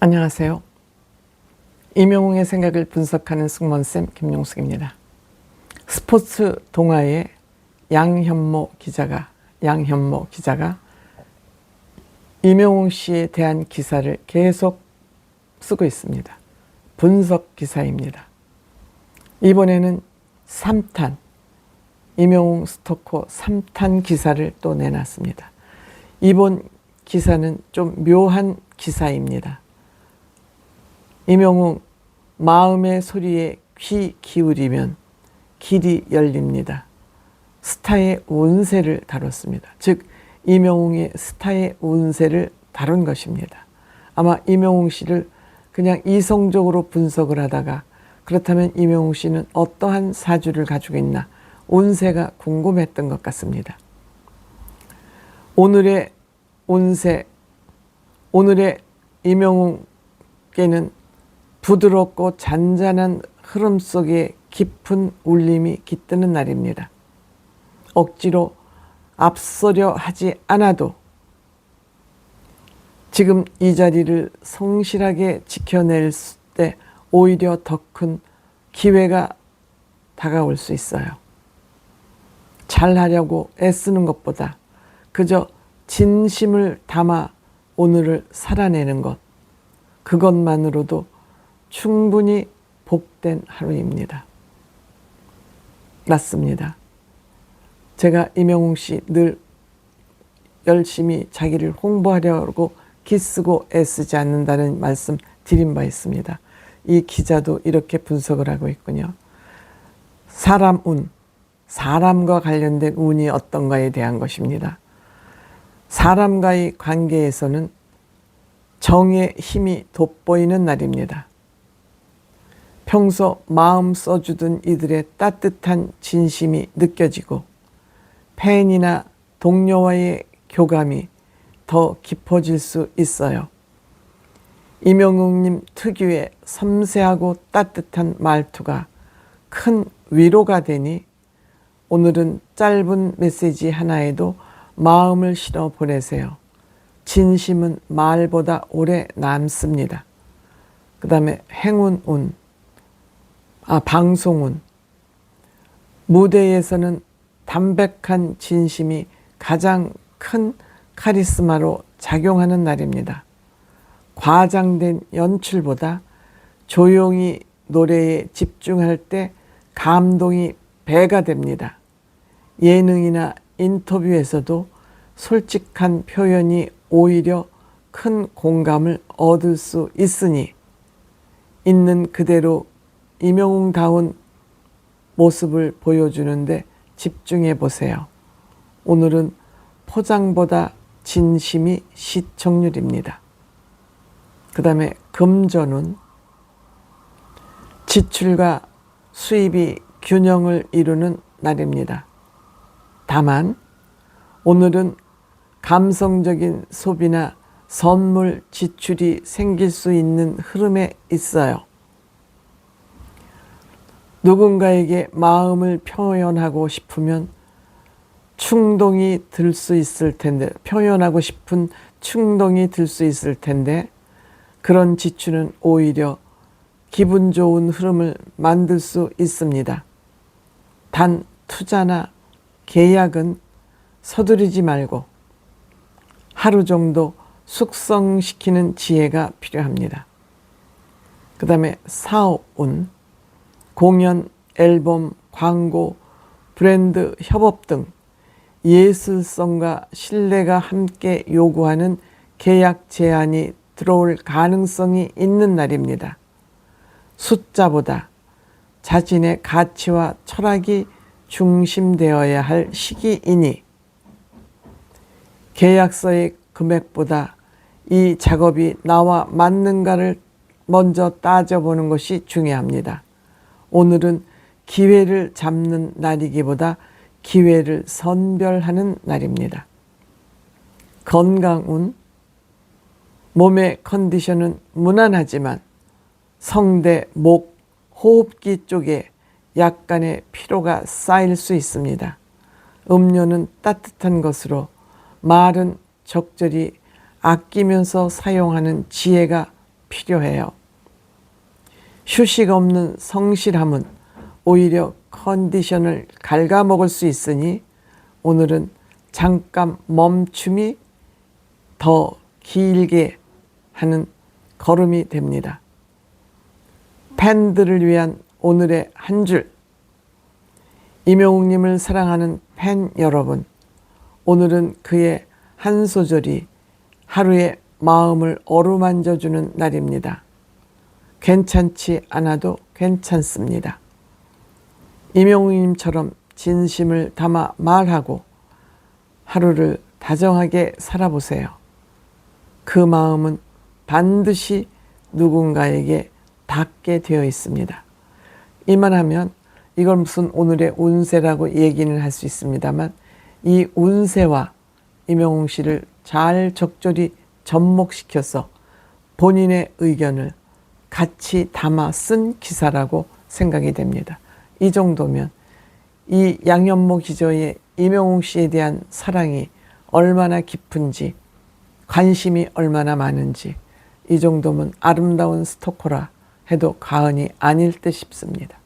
안녕하세요. 임영웅의 생각을 분석하는 승무원쌤 김용숙입니다. 스포츠 동아의 양현모 기자가 양현모 기자가 임영웅 씨에 대한 기사를 계속 쓰고 있습니다. 분석 기사입니다. 이번에는 3탄 임영웅 스토커 3탄 기사를 또 내놨습니다. 이번 기사는 좀 묘한 기사입니다. 임영웅 마음의 소리에 귀 기울이면 길이 열립니다. 스타의 운세를 다뤘습니다. 즉 임영웅의 스타의 운세를 다룬 것입니다. 아마 임영웅 씨를 그냥 이성적으로 분석을 하다가 그렇다면 임영웅 씨는 어떠한 사주를 가지고 있나 운세가 궁금했던 것 같습니다. 오늘의 운세, 오늘의 임영웅께는 부드럽고 잔잔한 흐름 속에 깊은 울림이 깃드는 날입니다. 억지로 앞서려 하지 않아도 지금 이 자리를 성실하게 지켜낼 때 오히려 더 큰 기회가 다가올 수 있어요. 잘하려고 애쓰는 것보다 그저 진심을 담아 오늘을 살아내는 것, 그것만으로도 충분히 복된 하루입니다. 맞습니다. 제가 이명웅 씨 늘 열심히 자기를 홍보하려고 기쓰고 애쓰지 않는다는 말씀 드린 바 있습니다. 이 기자도 이렇게 분석을 하고 있군요. 사람 운, 사람과 관련된 운이 어떤가에 대한 것입니다. 사람과의 관계에서는 정의 힘이 돋보이는 날입니다. 평소 마음 써주던 이들의 따뜻한 진심이 느껴지고 팬이나 동료와의 교감이 더 깊어질 수 있어요. 이명웅님 특유의 섬세하고 따뜻한 말투가 큰 위로가 되니 오늘은 짧은 메시지 하나에도 마음을 실어 보내세요. 진심은 말보다 오래 남습니다. 그 다음에 행운 운, 아, 방송운. 무대에서는 담백한 진심이 가장 큰 카리스마로 작용하는 날입니다. 과장된 연출보다 조용히 노래에 집중할 때 감동이 배가 됩니다. 예능이나 인터뷰에서도 솔직한 표현이 오히려 큰 공감을 얻을 수 있으니 있는 그대로 임영웅다운 모습을 보여주는데 집중해 보세요. 오늘은 포장보다 진심이 시청률입니다. 그 다음에 금전은 지출과 수입이 균형을 이루는 날입니다. 다만 오늘은 감성적인 소비나 선물 지출이 생길 수 있는 흐름에 있어요. 누군가에게 마음을 표현하고 싶으면 충동이 들 수 있을 텐데, 표현하고 싶은 충동이 들 수 있을 텐데, 그런 지출은 오히려 기분 좋은 흐름을 만들 수 있습니다. 단 투자나 계약은 서두르지 말고 하루 정도 숙성시키는 지혜가 필요합니다. 그 다음에 사업운, 공연, 앨범, 광고, 브랜드 협업 등 예술성과 신뢰가 함께 요구하는 계약 제안이 들어올 가능성이 있는 날입니다. 숫자보다 자신의 가치와 철학이 중심되어야 할 시기이니 계약서의 금액보다 이 작업이 나와 맞는가를 먼저 따져보는 것이 중요합니다. 오늘은 기회를 잡는 날이기보다 기회를 선별하는 날입니다. 건강운, 몸의 컨디션은 무난하지만 성대, 목, 호흡기 쪽에 약간의 피로가 쌓일 수 있습니다. 음료는 따뜻한 것으로 말은 적절히 아끼면서 사용하는 지혜가 필요해요. 휴식 없는 성실함은 오히려 컨디션을 갉아먹을 수 있으니 오늘은 잠깐 멈춤이 더 길게 하는 걸음이 됩니다. 팬들을 위한 오늘의 한 줄. 이명웅님을 사랑하는 팬 여러분, 오늘은 그의 한 소절이 하루의 마음을 어루만져주는 날입니다. 괜찮지 않아도 괜찮습니다. 이명웅님처럼 진심을 담아 말하고 하루를 다정하게 살아보세요. 그 마음은 반드시 누군가에게 닿게 되어 있습니다. 이만 하면 이걸 무슨 오늘의 운세라고 얘기는 할 수 있습니다만 이 운세와 이명웅 씨를 잘 적절히 접목시켜서 본인의 의견을 같이 담아 쓴 기사라고 생각이 됩니다. 이 정도면 이 양현모 기자의 이명웅 씨에 대한 사랑이 얼마나 깊은지 관심이 얼마나 많은지 이 정도면 아름다운 스토커라 해도 과언이 아닐 듯 싶습니다.